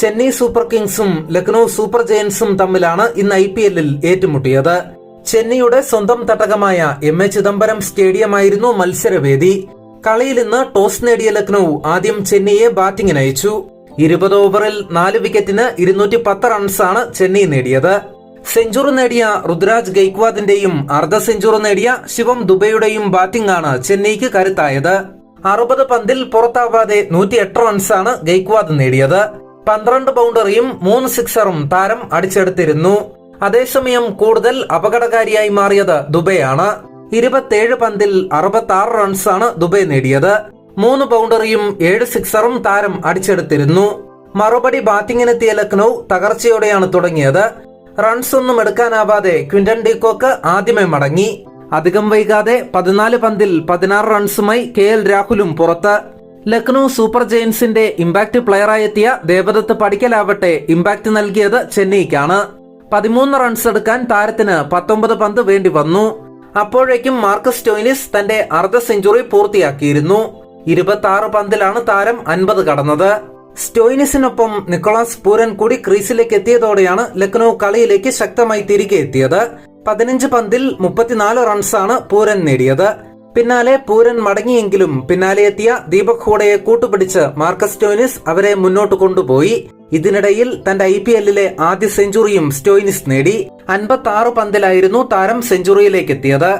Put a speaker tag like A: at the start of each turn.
A: Chennai super കിങ്സും Lucknow super ജയൻസും തമ്മിലാണ് ഇന്ന് ഐ പി എല്ലിൽ ഏറ്റുമുട്ടിയത്. ചെന്നൈയുടെ സ്വന്തം തടകമായ എം എ ചിദംബരം സ്റ്റേഡിയമായിരുന്നു മത്സരവേദി. കളിയിൽ ഇന്ന് ടോസ് നേടിയ ലക്നൌ ആദ്യം ചെന്നൈയെ ബാറ്റിംഗിന് അയച്ചു. ഇരുപത് ഓവറിൽ നാല് വിക്കറ്റിന് ഇരുന്നൂറ്റി പത്ത് റൺസാണ് ചെന്നൈ നേടിയത്. സെഞ്ചുറി നേടിയ റുദ്രാജ് ഗെയ്ക്വാദിന്റെയും അർദ്ധ സെഞ്ചുറി നേടിയ ശിവം ദുബൈയുടെയും ബാറ്റിംഗ് ആണ് ചെന്നൈക്ക് കരുത്തായത്. അറുപത് പന്തിൽ പുറത്താവാതെ നൂറ്റിയെട്ട് റൺസാണ് ഗെയ്ക്വാദ് നേടിയത്. പന്ത്രണ്ട് ബൗണ്ടറിയും മൂന്ന് സിക്സറും താരം അടിച്ചെടുത്തിരുന്നു. അതേസമയം കൂടുതൽ അപകടകാരിയായി മാറിയത് ദുബൈയാണ്. ഇരുപത്തിയേഴ് പന്തിൽ അറുപത്തി ആറ് റൺസാണ് ദുബൈ നേടിയത്. മൂന്ന് ബൗണ്ടറിയും ഏഴ് സിക്സറും താരം അടിച്ചെടുത്തിരുന്നു. മറുപടി ബാറ്റിംഗിനെത്തിയ ലക്നൌ തകർച്ചയോടെയാണ് തുടങ്ങിയത്. റൺസ് ഒന്നും എടുക്കാനാവാതെ ക്വിന്റൺ ഡീകോക്ക് ആദ്യമേ മടങ്ങി. അധികം വൈകാതെ പതിനാല് പന്തിൽ പതിനാറ് റൺസുമായി കെ എൽ രാഹുലും പുറത്ത്. ലക്നൌ സൂപ്പർ ജയൻസിന്റെ ഇമ്പാക്ട് പ്ലെയറായെത്തിയ ദേവദത്ത് പടിക്കലാവട്ടെ ഇമ്പാക്ട് നൽകിയത് ചെന്നൈക്കാണ്. പതിമൂന്ന് റൺസ് എടുക്കാൻ താരത്തിന് പത്തൊമ്പത് പന്ത് വേണ്ടി വന്നു. അപ്പോഴേക്കും മാർക്കസ് സ്റ്റോയിനിസ് തന്റെ അർദ്ധ സെഞ്ചുറി പൂർത്തിയാക്കിയിരുന്നു. ഇരുപത്തി ആറ് പന്തിലാണ് താരം അൻപത് കടന്നത്. സ്റ്റോയിനിസിനൊപ്പം നിക്കോളാസ് പൂരൻ കൂടി ക്രീസിലേക്ക് എത്തിയതോടെയാണ് ലക്നൌ കളിയിലേക്ക് ശക്തമായി തിരികെ എത്തിയത്. പതിനഞ്ച് പന്തിൽ മുപ്പത്തിനാല് റൺസാണ് പൂരൻ നേടിയത്. പിന്നാലെ പൂരൻ മടങ്ങിയെങ്കിലും പിന്നാലെ എത്തിയ ദീപക് ഹൂഡയെ കൂട്ടുപിടിച്ച് മാർക്കസ് സ്റ്റോയിനിസ് അവരെ മുന്നോട്ട് കൊണ്ടുപോയി. ഇതിനിടയിൽ തന്റെ ഐ പി എല്ലിലെ ആദ്യ സെഞ്ചുറിയും സ്റ്റോയിനിസ് നേടി. അൻപത്തി ആറ് പന്തിലായിരുന്നു താരം സെഞ്ചുറിയിലേക്ക് എത്തിയത്